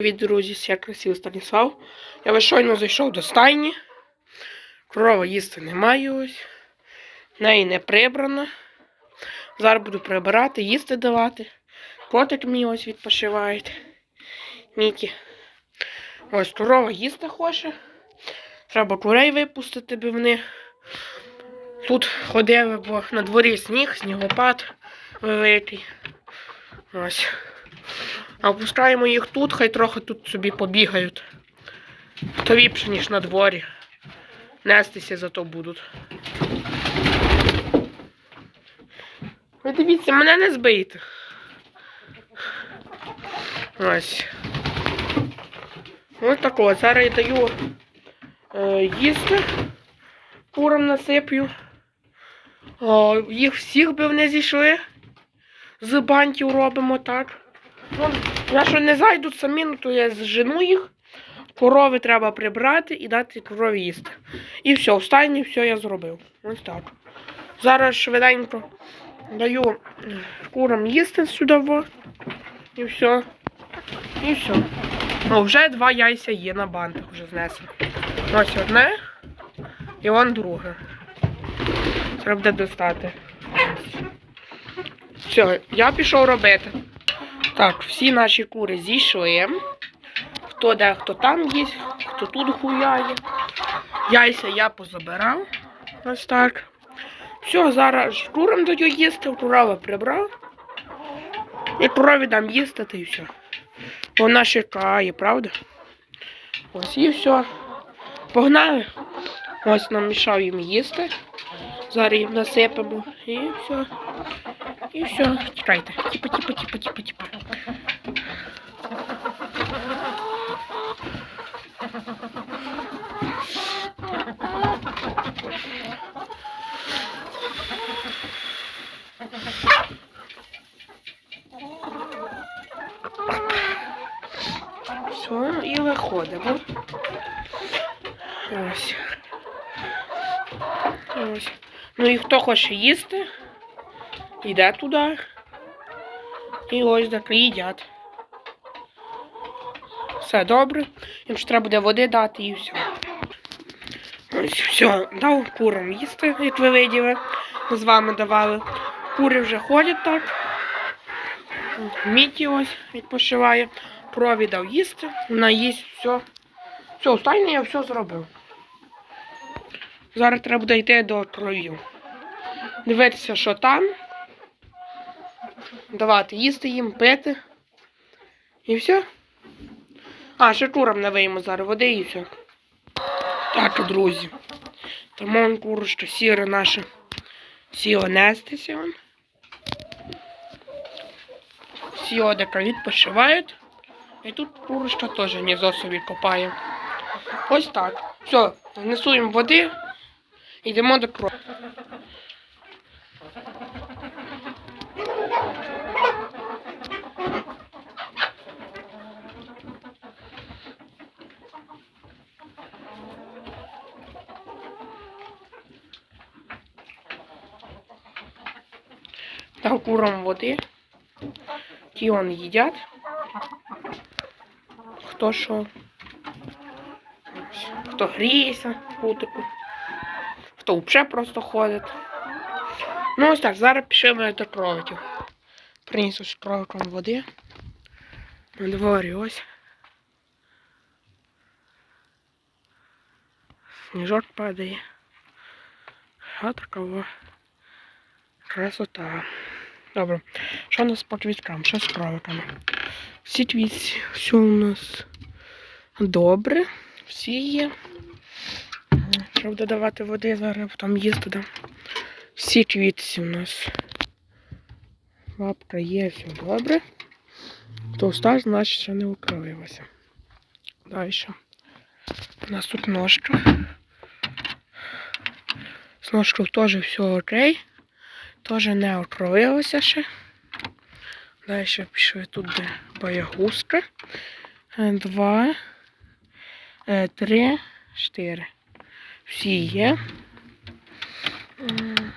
Привіт, друзі, я красивий Станіслав. Я ось щойно зайшов до стайні. Корова їсти немає ось. Неї не прибрано. Зараз буду прибирати, їсти давати. Котик мій ось відпочиває. Мікі. Ось корова їсти хоче. Треба курей випустити, бо вони тут ходили, бо на дворі сніг, снігопад великий. Ось. А пускаємо їх тут, хай трохи тут собі побігають. То ліпше, ніж на дворі. Нестися зато будуть. Ви дивіться, мене не збийте. Ось. Ось тако. Зараз я даю е, їсти. Курам насиплю. О, їх всіх би вони зійшли. З бантів робимо так. Ну, якщо не зайдуть самі, ну, то я зжену їх. Корови треба прибрати і дати корові їсти. І все, в стайні все я зробив. Ось так. Зараз швиденько даю курам їсти сюди. І все. І все. О, вже два яйця є на бантах, вже знесли. Ось одне і вон друге. Треба буде достати. Все, я пішов робити. Так, всі наші кури зійшли. Хто де, хто там є, хто тут гуляє. Яйця я позабирав. Ось так. Все, зараз курам даю їсти, корова прибрав. І корові дам їсти, та і все. Вона чекає, правда? Ось і все. Погнали. Ось намішав їм їсти. Зараз їм насипемо. І все. І все. Чекайте. Тіпа, тіпа, тіпа, тіпа, тіпа. Все, і виходимо. Ось. Ось. Ну і хто хоче їсти, йде туди. І ось так їдять. Все добре. Їм ще треба буде води дати і все. Ось все, дав курам їсти, як ви виділи. Ми з вами давали. Кури вже ходять так. Міті ось відпочиває. Крові дав їсти, вона все. Все, останнє я все зробив. Зараз треба буде йти до кровів. Дивитися, що там. Давати їсти їм, пити. І все. А, ще курам навиємо зараз води і все. Так, друзі. Тому он курочка сіре наше сіло нестися. он. Всі одека відпочивають. І тут курочка теж гніздо собі копає. Ось так. Все, несуємо води. Йдемо до крові. Дав курам води. Ті он їдять. Хто що? Хто гріється в кутику, хто взагалі просто ходить. Ну ось так, зараз пішли до кроликів. Приніс ось кроликам води. На дворі ось. Сніжок падає. А така во. Красота. Добре. Що у нас по квіткам? Що з кроликами? Всі квітці, все у нас добре. Всі є. Треба додавати води зараз, там їсти дам. Всі квітці у нас. Лапка є, все добре. Товста, значить, ще не окровилася. Далі. У нас тут ножка. З ножкою теж все окей. Теж не окровилося ще. Далі пішли тут де боягузка. Е, Два, е, три, чотири. Всі є. М,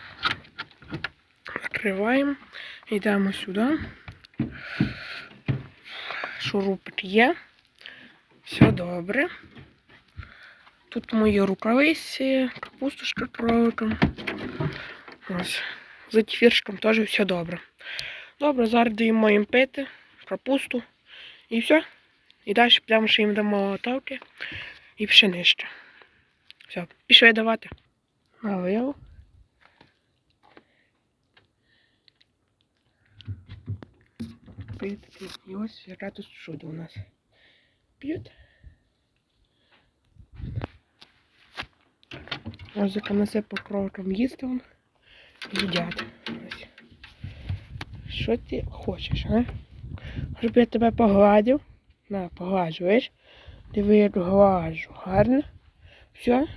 Закриваємо. Йдемо сюди. Шурупик є. Все добре. Тут мої рукавиці, капустушка кроликом. Ось. За кефірчиком теж все добре. Добре, зараз даємо їм пити, капусту і все. І далі прямо ще їм дамо тавки і пшенище. Все, пішли давати. Налив. П'ють. І ось яка тут чудо у нас. П'ють. Ось яка насипав кроликом їсти. Їдять. Ось. Що ти хочеш, а? Щоб я тебе погладив? На, погладжу, видиш? Диви, як гладжу. Гарно? Все?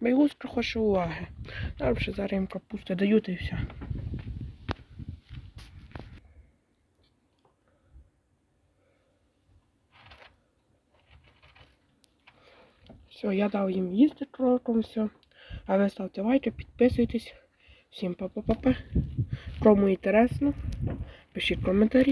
Байгузка хоче уваги. Добре, зараз їм капусту даю та і все. Все, я дав їм їсти кроком, все. А ви ставте лайки, підписуйтесь. Всім па-па-па-па. Кому інтересно, пишіть коментарі.